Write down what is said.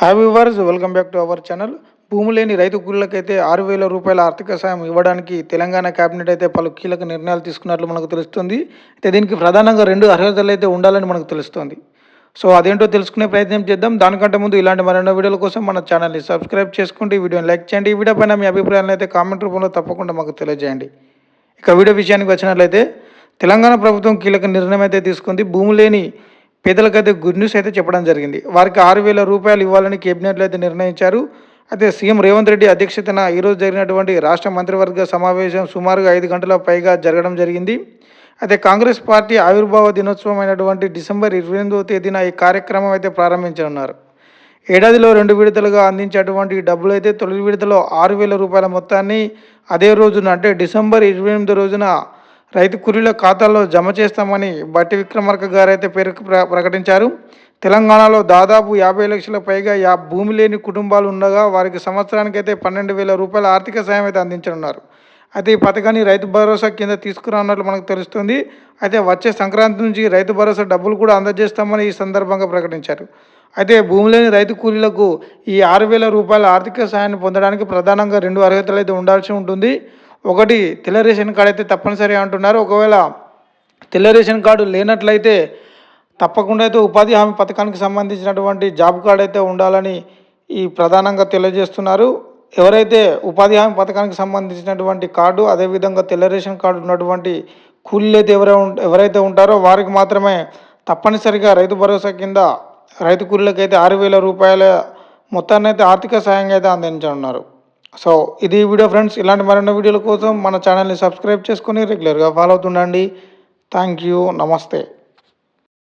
Hi viewers welcome back to our channel భూమి లేని రైతు కూలీలకైతే ఆరు వేల రూపాయల ఆర్థిక సాయం ఇవ్వడానికి తెలంగాణ కేబినెట్ అయితే పలు కీలక నిర్ణయాలు తీసుకున్నట్లు మనకు తెలుస్తుంది. అయితే దీనికి ప్రధానంగా రెండు అర్హతలు అయితే ఉండాలని మనకు తెలుస్తుంది. సో అదేంటో తెలుసుకునే ప్రయత్నం చేద్దాం. దానికంటే ముందు ఇలాంటి మరెన్నో వీడియోల కోసం మన ఛానల్ని సబ్స్క్రైబ్ చేసుకోండి. ఈ వీడియోని లైక్ చేయండి. ఈ వీడియో పైన మీ అభిప్రాయాలను అయితే కామెంట్ రూపంలో తప్పకుండా మాకు తెలియజేయండి. ఇక వీడియో విషయానికి వచ్చినట్లయితే తెలంగాణ ప్రభుత్వం కీలక నిర్ణయం అయితే తీసుకుంది. భూమి లేని పేదలకైతే గుడ్ న్యూస్ అయితే చెప్పడం జరిగింది. వారికి ఆరు వేల రూపాయలు ఇవ్వాలని కేబినెట్లో అయితే నిర్ణయించారు. అయితే సీఎం రేవంత్ రెడ్డి అధ్యక్షతన ఈరోజు జరిగినటువంటి రాష్ట్ర మంత్రివర్గ సమావేశం సుమారుగా ఐదు గంటల పైగా జరగడం జరిగింది. అయితే కాంగ్రెస్ పార్టీ ఆవిర్భావ దినోత్సవం అయినటువంటి డిసెంబర్ ఇరవై ఎనిమిదవ తేదీన ఈ కార్యక్రమం అయితే ప్రారంభించనున్నారు. ఏడాదిలో రెండు విడతలుగా అందించేటువంటి డబ్బులు అయితే తొలి విడతలో ఆరు వేల రూపాయల మొత్తాన్ని అదే రోజున అంటే డిసెంబర్ ఇరవై ఎనిమిది రోజున రైతు కూలీల ఖాతాల్లో జమ చేస్తామని బట్టి విక్రమార్క గారైతే పేరు ప్ర- ప్రకటించారు. తెలంగాణలో దాదాపు యాభై లక్షల పైగా యా భూమి లేని కుటుంబాలు ఉండగా వారికి సంవత్సరానికి అయితే పన్నెండు వేల రూపాయల ఆర్థిక సాయం అయితే అందించనున్నారు. అయితే ఈ పథకాన్ని రైతు భరోసా కింద తీసుకురానున్నట్లు మనకు తెలుస్తుంది. అయితే వచ్చే సంక్రాంతి నుంచి రైతు భరోసా డబ్బులు కూడా అందజేస్తామని ఈ సందర్భంగా ప్రకటించారు. అయితే భూమి లేని రైతు కూలీలకు ఈ ఆరు వేల రూపాయల ఆర్థిక సాయాన్ని పొందడానికి ప్రధానంగా రెండు అర్హతలు అయితే ఉండాల్సి ఉంటుంది. ఒకటి తెల్ల రేషన్ కార్డు అయితే తప్పనిసరి అంటున్నారు. ఒకవేళ తెల్ల రేషన్ కార్డు లేనట్లయితే తప్పకుండా అయితే ఉపాధి హామీ పథకానికి సంబంధించినటువంటి జాబ్ కార్డు అయితే ఉండాలని ఈ ప్రధానంగా తెలియజేస్తున్నారు. ఎవరైతే ఉపాధి హామీ పథకానికి సంబంధించినటువంటి కార్డు అదేవిధంగా తెల్ల రేషన్ కార్డు ఉన్నటువంటి కూలీలు అయితే ఎవరై ఎవరైతే ఉంటారో వారికి మాత్రమే తప్పనిసరిగా రైతు భరోసా కింద రైతు కూలీలకైతే ఆరు వేల రూపాయల మొత్తాన్ని అయితే ఆర్థిక సాయంగా అయితే అందించనున్నారు. సో ఇది వీడియో ఫ్రెండ్స్ ఇలాంటి మరిన్ని వీడియోల కోసం మన ఛానల్ని సబ్స్క్రైబ్ చేసుకొని రెగ్యులర్గా ఫాలో అవుతుండండి. థ్యాంక్ యూ నమస్తే.